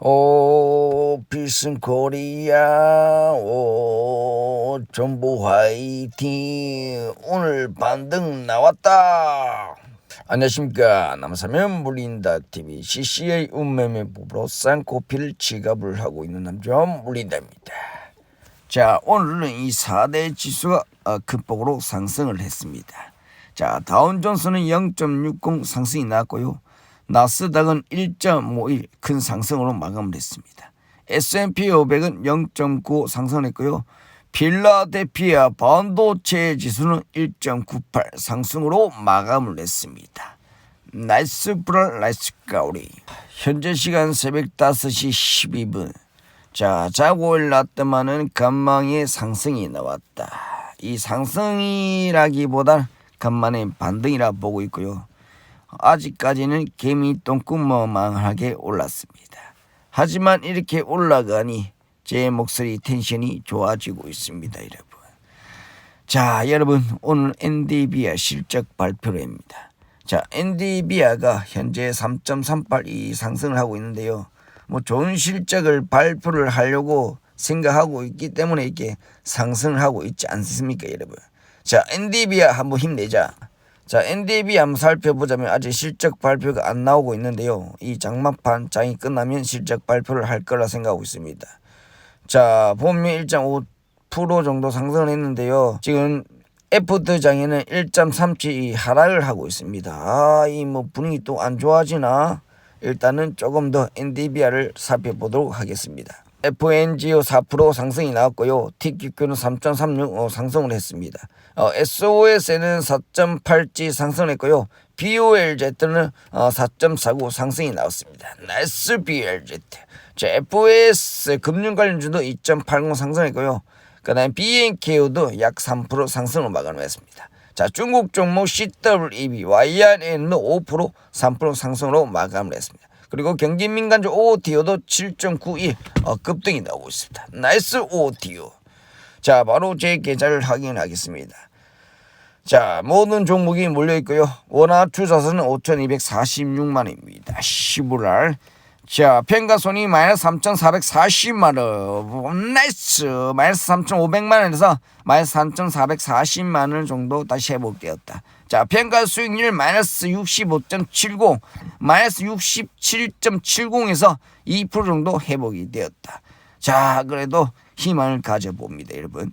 오 필승 코리아. 오 정보 화이팅. 오늘 반등 나왔다. 안녕하십니까. 남사면 물린다 TV CCA 운매매 부부로 쌍코피를 지갑을 하고 있는 남자 물린다입니다. 자 오늘은 이 4대 지수가 어, 큰 폭으로 상승을 했습니다. 자 다운존스는 0.60 상승이 나왔고요 나스닥은 1.51 큰 상승으로 마감을 했습니다. S&P 500은 0.9 상승했고요. 필라델피아 반도체 지수는 1.98 상승으로 마감을 했습니다. 나이스 브랄 나이스 가오리 현재 시간 새벽 5시 12분 자 자고 일났더만은 간망의 상승이 나왔다. 이 상승이라기보다 간만에 반등이라 보고 있고요. 아직까지는 개미 똥구멍만하게 올랐습니다. 하지만 이렇게 올라가니 제 목소리 텐션이 좋아지고 있습니다, 여러분. 자, 여러분 오늘 엔디비아 실적 발표입니다. 자, 엔디비아가 현재 3.38이 상승을 하고 있는데요. 뭐 좋은 실적을 발표를 하려고 생각하고 있기 때문에 이렇게 상승을 하고 있지 않습니까, 여러분? 자, 엔디비아 한번 힘내자. 자, NDB 한번 살펴보자면 아직 실적 발표가 안 나오고 있는데요. 이 장막판 장이 끝나면 실적 발표를 할 거라 생각하고 있습니다. 자, 보면 1.5% 정도 상승을 했는데요. 지금 애프터 장에는 1.37 하락을 하고 있습니다. 아, 이 뭐 분위기 또 안 좋아지나? 일단은 조금 더 NDBR을 살펴보도록 하겠습니다. FNGO 4% 상승이 나왔고요. TQQ는 3.36 어, 상승을 했습니다. 어, SOS는 4.8G 상승했고요. BOLZ는 어, 4.49 상승이 나왔습니다. 나이스 BLZ. 자, FS 금융 관련주도 2.80 상승했고요. 그 다음에 BNKO도 약 3% 상승을 마감했습니다. 자, 중국 종목 CWEB, YRN도 5% 3% 상승으로 마감을 했습니다. 그리고 경기 민간주 OTO도 7.91 어, 급등이 나오고 있습니다. 나이스 OTO. 자, 바로 제 계좌를 확인하겠습니다. 자, 모든 종목이 몰려 있고요. 원화 투자선은 5,246만 원입니다. 10월 자, 평가손이 마이너스 3,440만 원. 나이스. 마이너스 3,500만 원에서 마이너스 3,440만 원 정도 다시 회복되었다. 자, 평가 수익률 마이너스 65.70, 마이너스 67.70에서 2% 정도 회복이 되었다. 자, 그래도 희망을 가져봅니다, 여러분.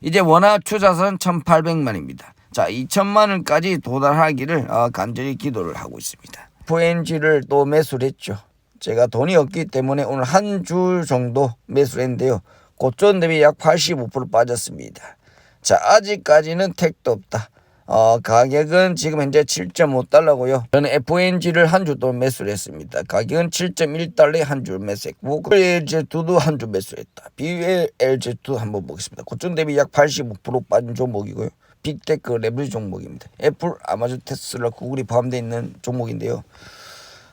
이제 원화 투자선 1,800만입니다. 자, 2천만 원까지 도달하기를 어, 간절히 기도를 하고 있습니다. FNG를 또 매수를 했죠. 제가 돈이 없기 때문에 오늘 한 줄 정도 매수를 했는데요. 고점 대비 약 85% 빠졌습니다. 자, 아직까지는 택도 없다. 어, 가격은 지금 현재 7.5달러고요. 저는 FNG를 한줄또 매수를 했습니다. 가격은 7.1달러에 한 줄 매수했고 LG2도 한줄 매수했다. BLG2 한번 보겠습니다. 고점 대비 약 85% 빠진 종목이고요. 빅테크 레버리 종목입니다. 애플, 아마존, 테슬라, 구글이 포함되어 있는 종목인데요.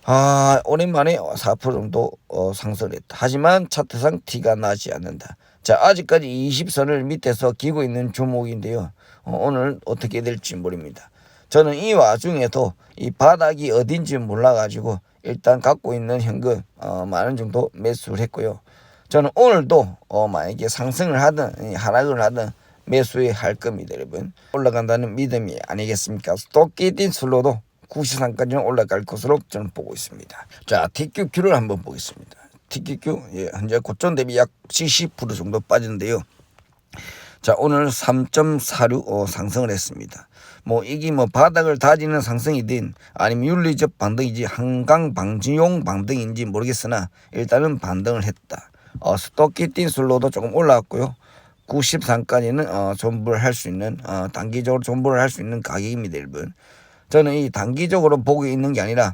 아, 오랜만에 4% 정도 어, 상승했다. 하지만 차트상 티가 나지 않는다. 자, 아직까지 20선을 밑에서 기고 있는 종목인데요. 어, 오늘 어떻게 될지 모릅니다. 저는 이 와중에도 이 바닥이 어딘지 몰라가지고 일단 갖고 있는 현금 어, 많은 정도 매수를 했고요. 저는 오늘도 어, 만약에 상승을 하든 하락을 하든 매수해 할 겁니다, 여러분. 올라간다는 믿음이 아니겠습니까? 토끼딘 슬로도 93까지는 올라갈 것으로 저는 보고 있습니다. 자, TQQ를 한번 보겠습니다. TQQ 예, 현재 고점 대비 약 70% 정도 빠졌는데요. 자, 오늘 3.46 어, 상승을 했습니다. 뭐 이게 뭐 바닥을 다지는 상승이든 아니면 윤리적 반등이지 한강 방지용 반등인지 모르겠으나 일단은 반등을 했다. 어, 스토키틴 슬로도 조금 올라왔고요. 93까지는 어, 존버를 할수 있는 어, 단기적으로 존버를 할수 있는 가격입니다, 여러분. 저는 이 단기적으로 보고 있는 게 아니라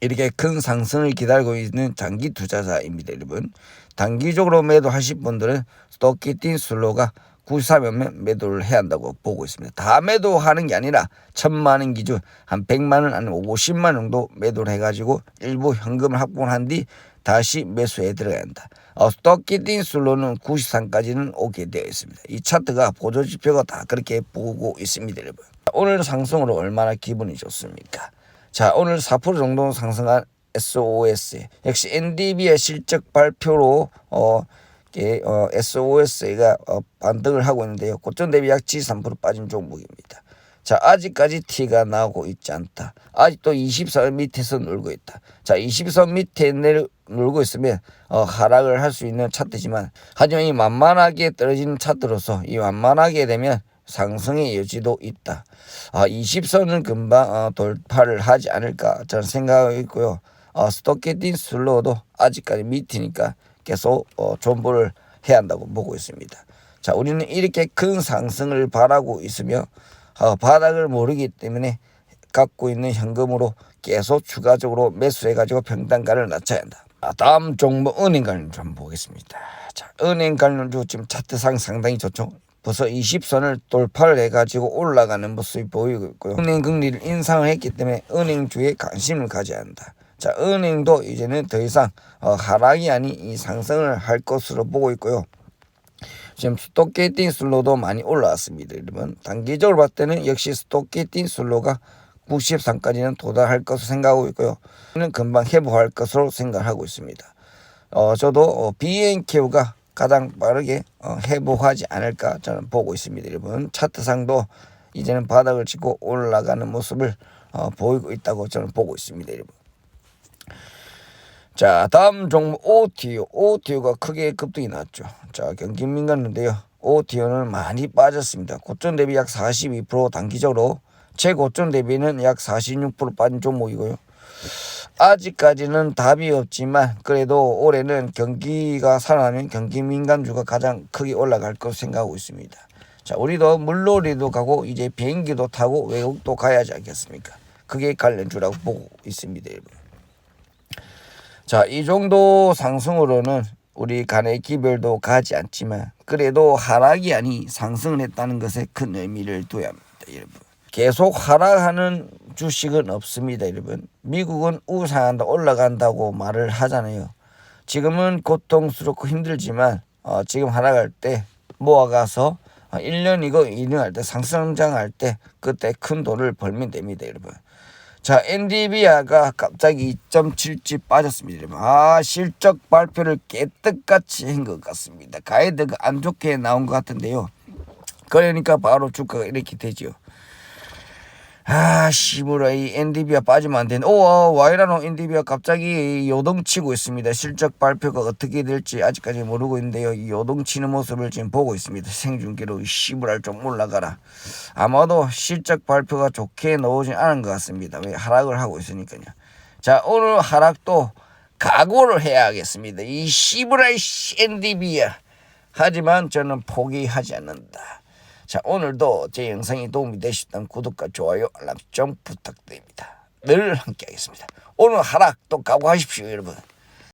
이렇게 큰 상승을 기다리고 있는 장기 투자자입니다, 여러분. 단기적으로 매도하실 분들은 스토키틴 슬로가 93면 매도를 해야 한다고 보고 있습니다. 다 매도하는 게 아니라 천만 원 기준 한 100만 원 아니면 50만 원 정도 매도를 해가지고 일부 현금을 확보한 뒤 다시 매수해 들어야 한다. 어, 스토키틴 슬로는 93까지는 오게 되어 있습니다. 이 차트가 보조 지표가 다 그렇게 보고 있습니다, 여러분. 오늘 상승으로 얼마나 기분이 좋습니까? 자, 오늘 4% 정도 상승한 SOS 역시 NDB의 실적 발표로 어, 이게, 어 SOS가 어, 반등을 하고 있는데요. 고점 대비 약 73% 빠진 종목입니다. 자 아직까지 티가 나고 있지 않다. 아직도 20선 밑에서 놀고 있다. 자 20선 밑에 내려 놀고 있으면 어, 하락을 할 수 있는 차트지만 하지만 이 만만하게 떨어지는 차트로서 이 만만하게 되면 상승의 여지도 있다. 아 20선은 금방 어, 돌파를 하지 않을까 저는 생각하고 있고요. 어, 스토캐틴 슬로도 아직까지 밑이니까 계속 어, 존버를 해야 한다고 보고 있습니다. 자 우리는 이렇게 큰 상승을 바라고 있으며 어, 바닥을 모르기 때문에 갖고 있는 현금으로 계속 추가적으로 매수해 가지고 평단가를 낮춰야 한다. 아, 다음 종목 은행 관련주 한번 보겠습니다. 자, 은행 관련주 지금 차트상 상당히 좋죠. 벌써 20선을 돌파를 해가지고 올라가는 모습이 보이고 있고요. 은행 금리를 인상을 했기 때문에 은행주에 관심을 가져야 한다. 자, 은행도 이제는 더 이상 어, 하락이 아닌 이 상승을 할 것으로 보고 있고요. 지금 스토케이팅 슬로도 많이 올라왔습니다. 여러분 단기적으로 봤을 때는 역시 스토케이팅 슬로가 93까지는 도달할 것으로 생각하고 있고요. 는 금방 회복할 것으로 생각하고 있습니다. 어, 저도 어, BNK가 가장 빠르게 어, 회복하지 않을까 저는 보고 있습니다. 여러분 차트상도 이제는 바닥을 찍고 올라가는 모습을 어, 보이고 있다고 저는 보고 있습니다. 여러분. 자 다음 종목 OTO OTO가 크게 급등이 났죠 자 경기 민감인데요 OTO는 많이 빠졌습니다 고점 대비 약 42% 단기적으로 최고점 대비는 약 46% 빠진 종목이고요 아직까지는 답이 없지만 그래도 올해는 경기가 살아나면 경기 민감주가 가장 크게 올라갈 것으로 생각하고 있습니다. 자 우리도 물놀이도 가고 이제 비행기도 타고 외국도 가야지 않겠습니까? 그게 관련주라고 보고 있습니다 여러분. 자, 이 정도 상승으로는 우리 간의 기별도 가지 않지만 그래도 하락이 아니 상승을 했다는 것에 큰 의미를 둬야 합니다, 여러분. 계속 하락하는 주식은 없습니다, 여러분. 미국은 우상한다, 올라간다고 말을 하잖아요. 지금은 고통스럽고 힘들지만 어, 지금 하락할 때 모아가서 어, 1년이고 2년 할 때 상승장할 때 그때 큰 돈을 벌면 됩니다, 여러분. 자, 엔디비아가 갑자기 2.7지 빠졌습니다. 여러분. 아, 실적 발표를 깨끗같이 한 것 같습니다. 가이드가 안 좋게 나온 것 같은데요. 그러니까 바로 주가가 이렇게 되죠. 아, 씨부라 이 엔디비아 빠지면 안 되네. 오, 어, 와이라노 엔디비아 갑자기 요동치고 있습니다. 실적 발표가 어떻게 될지 아직까지 모르고 있는데요. 이 요동치는 모습을 지금 보고 있습니다. 생중계로 씨부랄 좀 올라가라. 아마도 실적 발표가 좋게 나오진 않은 것 같습니다. 왜 하락을 하고 있으니까요. 자, 오늘 하락도 각오를 해야겠습니다. 이 씨부랄 엔디비아. 하지만 저는 포기하지 않는다. 자 오늘도 제 영상이 도움이 되셨다면 구독과 좋아요 알람 좀 부탁드립니다. 늘 함께 하겠습니다. 오늘 하락 또 각오하십시오 여러분.